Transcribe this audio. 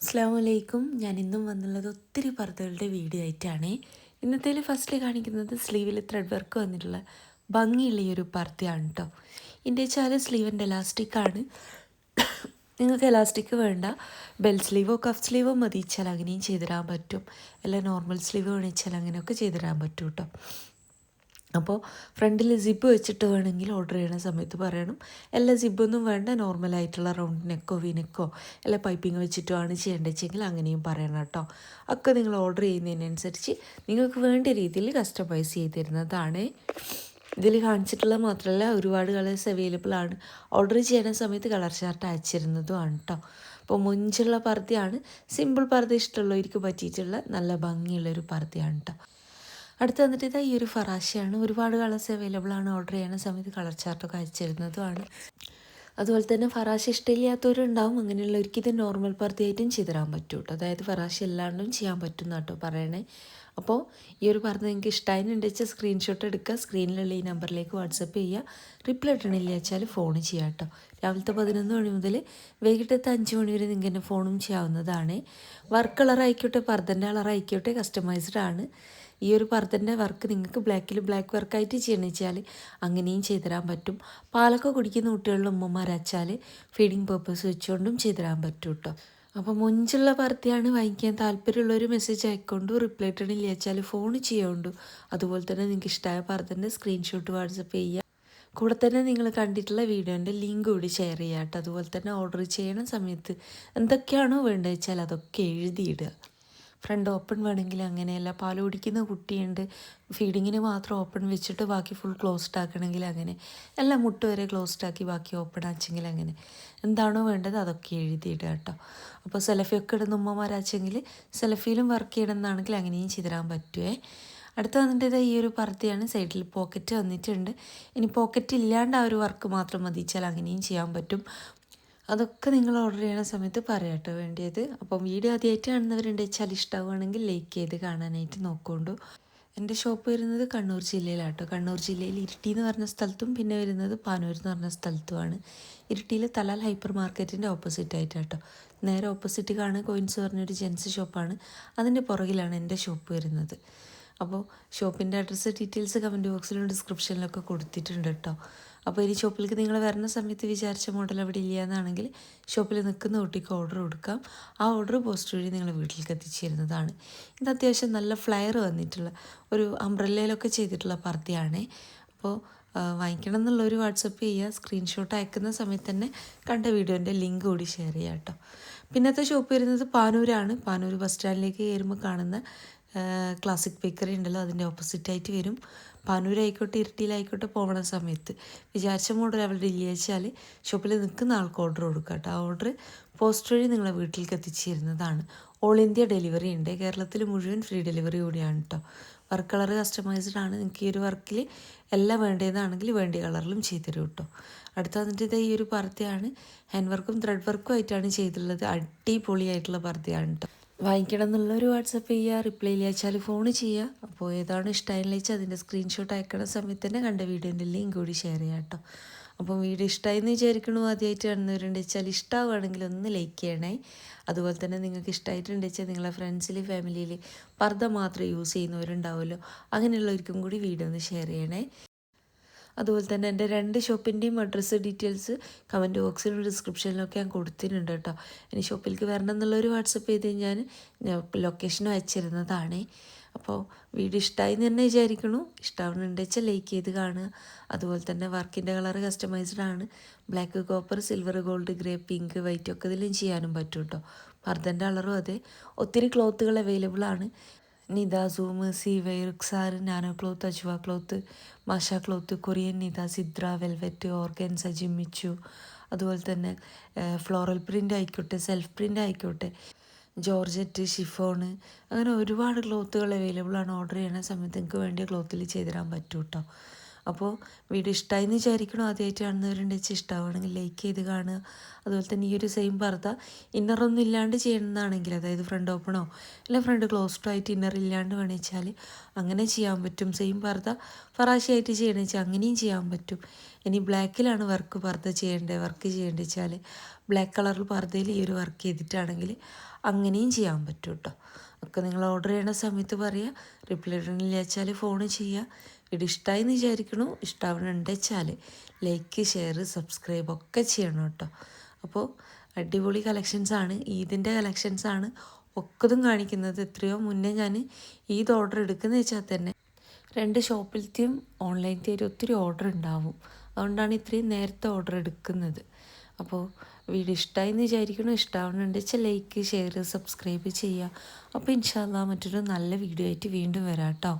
അസ്സാം വലൈക്കും ഞാൻ ഇന്നും വന്നുള്ളത് ഒത്തിരി പർദ്ദകളുടെ വീഡിയോ ആയിട്ടാണ് ഇന്നത്തേൽ ഫസ്റ്റ് കാണിക്കുന്നത് സ്ലീവിൽ ത്രെഡ് വർക്ക് വന്നിട്ടുള്ള ഭംഗിയുള്ള ഈ ഒരു പർദ്ദയാണ് കേട്ടോ ഇതിന്റെ വെച്ചാൽ സ്ലീവിന്റെ എലാസ്റ്റിക്കാണ് നിങ്ങൾക്ക് എലാസ്റ്റിക് വേണ്ട. ബെൽ സ്ലീവോ കഫ് സ്ലീവോ മതി. വെച്ചാൽ അങ്ങനെയും ചെയ്തിടാൻ പറ്റും. അല്ല നോർമൽ സ്ലീവ് വേണിച്ചാൽ അങ്ങനെയൊക്കെ ചെയ്തിടാൻ പറ്റും കേട്ടോ അപ്പോൾ ഫ്രണ്ടിൽ സിബ് വെച്ചിട്ട് വേണമെങ്കിൽ ഓർഡർ ചെയ്യുന്ന സമയത്ത് പറയണം. എല്ലാ സിബൊന്നും വേണ്ട നോർമലായിട്ടുള്ള റൗണ്ട് നെക്കോ വിനെക്കോ അല്ല പൈപ്പിംഗ് വെച്ചിട്ടോ ആണ് ചെയ്യേണ്ടതെങ്കിൽ അങ്ങനെയും പറയണം കേട്ടോ. ഒക്കെ നിങ്ങൾ ഓർഡർ ചെയ്യുന്നതിനനുസരിച്ച് നിങ്ങൾക്ക് വേണ്ട രീതിയിൽ കസ്റ്റമൈസ് ചെയ്ത് തരുന്നതാണ് ഇതിൽ കാണിച്ചിട്ടുള്ള മാത്രമല്ല ഒരുപാട് കളേഴ്സ് അവൈലബിൾ ആണ്. ഓർഡർ ചെയ്യുന്ന സമയത്ത് കളർ ചാർട്ട് അയച്ചിരുന്നതുമാണ് കേട്ടോ. അപ്പോൾ മുഞ്ചുള്ള പർദ്ദയാണ് സിമ്പിൾ പർദ്ദ ഇഷ്ടമുള്ളവർക്ക് പറ്റിയിട്ടുള്ള നല്ല ഭംഗിയുള്ളൊരു പർദ്ദയാണ് കേട്ടോ. അടുത്ത് വന്നിട്ട് ഇതാ ഈ ഒരു ഫറാശയാണ്. ഒരുപാട് കളേഴ്സ് അവൈലബിൾ ആണ് ഓർഡർ ചെയ്യുന്ന സമയത്ത് കളർ ചാർട്ടൊക്കെ അയച്ചിരുന്നതുമാണ് അതുപോലെ തന്നെ ഫറാശ ഇഷ്ടമില്ലാത്തവരുണ്ടാവും. അങ്ങനെയുള്ളവർക്ക് ഇത് നോർമൽ പർദ്ദയായിട്ടും ചെയ്തിടാൻ പറ്റും കേട്ടോ അതായത് ഫറാശ എല്ലാണ്ടും ചെയ്യാൻ പറ്റും കേട്ടോ പറയണേ. അപ്പോൾ ഈ ഒരു പറഞ്ഞ നിങ്ങൾക്ക് ഇഷ്ടമായിട്ടുണ്ടെന്ന് വെച്ചാൽ സ്ക്രീൻഷോട്ട് എടുക്കുക. സ്ക്രീനിലുള്ള ഈ നമ്പറിലേക്ക് വാട്സപ്പ് ചെയ്യുക. റിപ്ലൈ ഇട്ടണില്ല വെച്ചാൽ ഫോൺ ചെയ്യാം കേട്ടോ രാവിലത്തെ പതിനൊന്ന് മണി മുതൽ വൈകിട്ടത്തെ അഞ്ച് മണി വരെ നിങ്ങൾക്ക് എന്നെ ഫോണും ചെയ്യാവുന്നതാണ്. വർക്ക് കളർ ആയിക്കോട്ടെ പർദ്ദന്റെ കളർ ആയിക്കോട്ടെ കസ്റ്റമൈസ്ഡ് ആണ്. ഈ ഒരു പർദ്ദന്റെ വർക്ക് നിങ്ങൾക്ക് ബ്ലാക്കിൽ ബ്ലാക്ക് വർക്കായിട്ട് ചെയ്യണമെന്ന് വെച്ചാൽ അങ്ങനെയും ചെയ്തുതരാൻ പറ്റും. പാലൊക്കെ കുടിക്കുന്ന കുട്ടികളുടെ ഉമ്മമാരച്ചാൽ ഫീഡിങ് പേർപ്പസ് വെച്ചുകൊണ്ടും ചെയ്തുതരാൻ പറ്റും കേട്ടോ അപ്പോൾ മുഞ്ചുള്ള പർദ്ദയാണ് വാങ്ങിക്കാൻ താല്പര്യമുള്ളൊരു മെസ്സേജ് അയക്കൊണ്ടു റിപ്ലൈ ഇട്ടണില്ല വെച്ചാൽ ഫോൺ ചെയ്യുകൊണ്ടു അതുപോലെ തന്നെ നിങ്ങൾക്ക് ഇഷ്ടമായ പർദ്ദന്റെ സ്ക്രീൻഷോട്ട് വാട്സപ്പ് ചെയ്യുക കൂടെ തന്നെ നിങ്ങൾ കണ്ടിട്ടുള്ള വീഡിയോന്റെ ലിങ്ക് കൂടി ഷെയർ ചെയ്യാം കേട്ടോ അതുപോലെ തന്നെ ഓർഡർ ചെയ്യണ സമയത്ത് എന്തൊക്കെയാണോ വേണ്ടത് വെച്ചാൽ അതൊക്കെ എഴുതിയിടുക. ഫ്രണ്ട് ഓപ്പൺ വേണമെങ്കിൽ അങ്ങനെയല്ല. പാൽ കുടിക്കുന്ന കുട്ടിയുണ്ട്. ഫീഡിങ്ങിന് മാത്രം ഓപ്പൺ വെച്ചിട്ട് ബാക്കി ഫുൾ ക്ലോസ്ഡ് ആക്കണമെങ്കിൽ അങ്ങനെ. എല്ലാം മുട്ട് വരെ ക്ലോസ്ഡ് ആക്കി ബാക്കി ഓപ്പൺ ആച്ചെങ്കിൽ അങ്ങനെ. എന്താണോ വേണ്ടത് അതൊക്കെ എഴുതിയിടുക കേട്ടോ. അപ്പോൾ സെലഫിയൊക്കെ ഇടുന്ന ഉമ്മമാരാച്ചെങ്കിൽ സെലഫിയിലും വർക്ക് ചെയ്യണമെന്നാണെങ്കിൽ അങ്ങനെയും ചെയ്തിടാൻ പറ്റുമേ അടുത്ത വന്നിട്ട് ഈ ഒരു പർദ്ദയാണ്. സൈഡിൽ പോക്കറ്റ് വന്നിട്ടുണ്ട്. ഇനി പോക്കറ്റ് ഇല്ലാണ്ട് ആ ഒരു വർക്ക് മാത്രം മതിച്ചാൽ അങ്ങനെയും ചെയ്യാൻ പറ്റും. അതൊക്കെ നിങ്ങൾ ഓർഡർ ചെയ്യണ സമയത്ത് പറയാട്ടോ വേണ്ടിയത്. അപ്പം വീഡിയോ ആദ്യമായിട്ട് കാണുന്നവരുണ്ട് വെച്ചാൽ ഇഷ്ടമാവുകയാണെങ്കിൽ ലൈക്ക് ചെയ്ത് കാണാനായിട്ട് നോക്കുകൊണ്ടു എന്റെ ഷോപ്പ് വരുന്നത് കണ്ണൂർ ജില്ലയിലാട്ടോ. കണ്ണൂർ ജില്ലയിൽ ഇരിട്ടി എന്ന് പറഞ്ഞ സ്ഥലത്തും പിന്നെ വരുന്നത് പാനൂർ എന്ന് പറഞ്ഞ സ്ഥലത്തുമാണ്. ഇരിട്ടിയിൽ തലാൽ ഹൈപ്പർ മാർക്കറ്റിന്റെ ഓപ്പോസിറ്റ് ആയിട്ടാട്ടോ. നേരെ ഓപ്പോസിറ്റ് കാണുക കോയിൻസ് പറഞ്ഞൊരു ജെൻസ് ഷോപ്പാണ് അതിന്റെ പുറകിലാണ് എന്റെ ഷോപ്പ് വരുന്നത്. അപ്പോൾ ഷോപ്പിന്റെ അഡ്രസ്സ് ഡീറ്റെയിൽസ് കമന്റ് ബോക്സിലും ഡിസ്ക്രിപ്ഷനിലൊക്കെ കൊടുത്തിട്ടുണ്ട് കേട്ടോ അപ്പോൾ ഇനി ഷോപ്പിലേക്ക് നിങ്ങൾ വരുന്ന സമയത്ത് വിചാരിച്ച മോഡൽ അവിടെ ഇല്ല എന്നാണെങ്കിൽ ഷോപ്പിൽ നിൽക്കുന്ന കുട്ടിക്ക് ഓർഡർ കൊടുക്കാം. ആ ഓർഡർ പോസ്റ്റ് വഴി നിങ്ങൾ വീട്ടിലേക്ക് എത്തിച്ചു തരുന്നതാണ് ഇത് അത്യാവശ്യം നല്ല ഫ്ലയർ വന്നിട്ടുള്ള ഒരു അംബ്രല്ലയിലൊക്കെ ചെയ്തിട്ടുള്ള പർദ്ദയാണേ. അപ്പോൾ വാങ്ങിക്കണം എന്നുള്ളൊരു വാട്സപ്പ് ചെയ്യുക. സ്ക്രീൻഷോട്ട് അയക്കുന്ന സമയത്ത് തന്നെ കണ്ട വീഡിയോന്റെ ലിങ്ക് കൂടി ഷെയർ ചെയ്യാം കേട്ടോ. പിന്നത്തെ ഷോപ്പ് വരുന്നത് പാനൂരാണ്. പാനൂർ ബസ് സ്റ്റാൻഡിലേക്ക് കയറുമ്പോൾ കാണുന്ന ക്ലാസിക് ബേക്കറി ഉണ്ടല്ലോ. അതിന്റെ ഓപ്പോസിറ്റായിട്ട് വരും. പാനൂരായിക്കോട്ടെ ഇരട്ടിയിലായിക്കോട്ടെ പോകണ സമയത്ത് വിചാരിച്ച മോഡൽ ഇല്ല വെച്ചാൽ ഷോപ്പിൽ നിൽക്കുന്ന ആൾക്ക് ഓർഡർ കൊടുക്കുക കേട്ടോ ആ ഓർഡർ പോസ്റ്റ് വഴി നിങ്ങളെ വീട്ടിലേക്ക് എത്തിച്ചു തരുന്നതാണ് ഓൾ ഇന്ത്യ ഡെലിവറി ഉണ്ട്. കേരളത്തിൽ മുഴുവൻ ഫ്രീ ഡെലിവറി കൂടിയാണ് കേട്ടോ വർക്ക് കളർ കസ്റ്റമൈസ്ഡ് ആണ്. നിങ്ങൾക്ക് ഈ ഒരു വർക്കിൽ എല്ലാം വേണ്ടതാണെങ്കിൽ വേണ്ടിയ കളറിലും ചെയ്തുതരും കേട്ടോ അടുത്ത വന്നിട്ട് ഈ ഒരു പർദ്ദയാണ് ഹാൻഡ് വർക്കും ത്രെഡ് വർക്കും ആയിട്ടാണ് ചെയ്തിട്ടുള്ളത് അടിപൊളിയായിട്ടുള്ള പർദ്ദയാണ് കേട്ടോ വാങ്ങിക്കണം എന്നുള്ളൊരു വാട്സപ്പ് ചെയ്യുക റിപ്ലൈ ഇല്ല വെച്ചാൽ ഫോൺ ചെയ്യുക. അപ്പോൾ ഏതാണ് ഇഷ്ടമായെന്ന് വെച്ചാൽ അതിന്റെ സ്ക്രീൻഷോട്ട് അയക്കണ സമയത്ത് തന്നെ കണ്ട വീഡിയോന്റെ ലിങ്ക് കൂടി ഷെയർ ചെയ്യാം കേട്ടോ. അപ്പം വീഡിയോ ഇഷ്ടമായെന്ന് വിചാരിക്കണു ആദ്യമായിട്ട് കാണുന്നവരുണ്ട് വെച്ചാൽ ഇഷ്ടമാവുകയാണെങ്കിൽ ഒന്ന് ലൈക്ക് ചെയ്യണേ. അതുപോലെ തന്നെ നിങ്ങൾക്ക് ഇഷ്ടമായിട്ടുണ്ട് വെച്ചാൽ നിങ്ങളെ ഫ്രണ്ട്സിൽ ഫാമിലിയിൽ പർദ്ദ മാത്രം യൂസ് ചെയ്യുന്നവരുണ്ടാവുമല്ലോ. അങ്ങനെയുള്ളവർക്കും കൂടി വീഡിയോ ഒന്ന് ഷെയർ ചെയ്യണേ. അതുപോലെ തന്നെ എന്റെ രണ്ട് ഷോപ്പിന്റെയും അഡ്രസ്സ് ഡീറ്റെയിൽസ് കമന്റ് ബോക്സിലും ഡിസ്ക്രിപ്ഷനിലൊക്കെ ഞാൻ കൊടുത്തിട്ടുണ്ട് കേട്ടോ. ഇനി ഷോപ്പിലേക്ക് വരണം എന്നുള്ളൊരു വാട്സപ്പ് ചെയ്ത് ഞാൻ ലൊക്കേഷൻ അയച്ചിരുന്നതാണ്. അപ്പോൾ വീഡിയോ ഇഷ്ടമായി എന്ന് തന്നെ വിചാരിക്കണു ഇഷ്ടമാവുന്നുണ്ട് വെച്ചാൽ ലൈക്ക് ചെയ്ത് കാണുക. അതുപോലെ തന്നെ വർക്കിന്റെ കളർ കസ്റ്റമൈസ്ഡ് ആണ്. Black copper silver gold grey pink white ഒക്കെ ഇതിലും ചെയ്യാനും പറ്റും കേട്ടോ. പർദ്ദന്റെ കളറും അതെ. ഒത്തിരി ക്ലോത്തുകൾ അവൈലബിൾ ആണ്. നിത സൂം സീവൈ ക്സാർ നാനോ ക്ലോത്ത് അജുവ ക്ലോത്ത് മാഷ cloth Korean Nita Sidra velvet organza ജിമ്മിച്ചു അതുപോലെ തന്നെ ഫ്ലോറൽ പ്രിന്റ് ആയിക്കോട്ടെ സെൽഫ് പ്രിന്റ് ആയിക്കോട്ടെ ജോർജറ്റ് ഷിഫോണ് അങ്ങനെ ഒരുപാട് ക്ലോത്തുകൾ അവൈലബിൾ ആണ്. ഓർഡർ ചെയ്യുന്ന സമയത്ത് നിങ്ങൾക്ക് വേണ്ടിയ ക്ലോത്തിൽ ചെയ്തു തരാൻ പറ്റും കേട്ടോ അപ്പോൾ വീഡിയോ ഇഷ്ടമായി എന്ന് വിചാരിക്കണം ആദ്യമായിട്ട് കാണുന്നവരുണ്ട്. വെച്ചാൽ ഇഷ്ടമാണെങ്കിൽ ലൈക്ക് ചെയ്ത് കാണുക. അതുപോലെ തന്നെ ഈ ഒരു സെയിം പർദ്ദ ഇന്നറൊന്നും ഇല്ലാണ്ട് ചെയ്യണമെന്നാണെങ്കിൽ അതായത് ഫ്രണ്ട് ഓപ്പണോ അല്ലെങ്കിൽ ഫ്രണ്ട് ക്ലോസ്ഡോ ആയിട്ട് ഇന്നർ ഇല്ലാണ്ട് വേണമെച്ചാൽ അങ്ങനെ ചെയ്യാൻ പറ്റും. സെയിം പർദ്ദ ഫറാശിയായിട്ട് ചെയ്യണമെന്ന് വെച്ചാൽ അങ്ങനെയും ചെയ്യാൻ പറ്റും. ഇനി ബ്ലാക്കിലാണ് വർക്ക് പർദ്ദ ചെയ്യേണ്ടത് വർക്ക് ചെയ്യേണ്ടത് വെച്ചാൽ ബ്ലാക്ക് കളറിൽ പർദ്ദയിൽ ഈ ഒരു വർക്ക് ചെയ്തിട്ടാണെങ്കിൽ അങ്ങനെയും ചെയ്യാൻ പറ്റും കേട്ടോ ഒക്കെ നിങ്ങൾ ഓർഡർ ചെയ്യണ സമയത്ത് പറയുക റിപ്ലൈ ഇടണില്ല വെച്ചാൽ ഫോൺ ചെയ്യുക ഇത് ഇഷ്ടമായി എന്ന് വിചാരിക്കണു ഇഷ്ടാവണുണ്ട് വെച്ചാൽ ലൈക്ക് ഷെയർ സബ്സ്ക്രൈബ് ഒക്കെ ചെയ്യണം കേട്ടോ. അപ്പോൾ അടിപൊളി കളക്ഷൻസ് ആണ്. ഈദിന്റെ കളക്ഷൻസ് ആണ് ഒക്കതും കാണിക്കുന്നത്. എത്രയോ മുന്നേ ഞാൻ ഈദ് ഓർഡർ എടുക്കുന്ന വെച്ചാൽ തന്നെ രണ്ട് ഷോപ്പിലത്തെയും ഓൺലൈനത്തെയും ഒത്തിരി ഓർഡർ ഉണ്ടാവും. അതുകൊണ്ടാണ് ഇത്രയും നേരത്തെ ഓർഡർ എടുക്കുന്നത്. അപ്പോൾ വീഡിയോ ഇഷ്ടമായി എന്ന് വിചാരിക്കണം ഇഷ്ടമാവുന്നുണ്ട് വെച്ചാൽ ലൈക്ക് ഷെയർ സബ്സ്ക്രൈബ് ചെയ്യുക അപ്പോൾ ഇൻഷാല്ല മറ്റൊരു നല്ല വീഡിയോ ആയിട്ട് വീണ്ടും വരാം കേട്ടോ.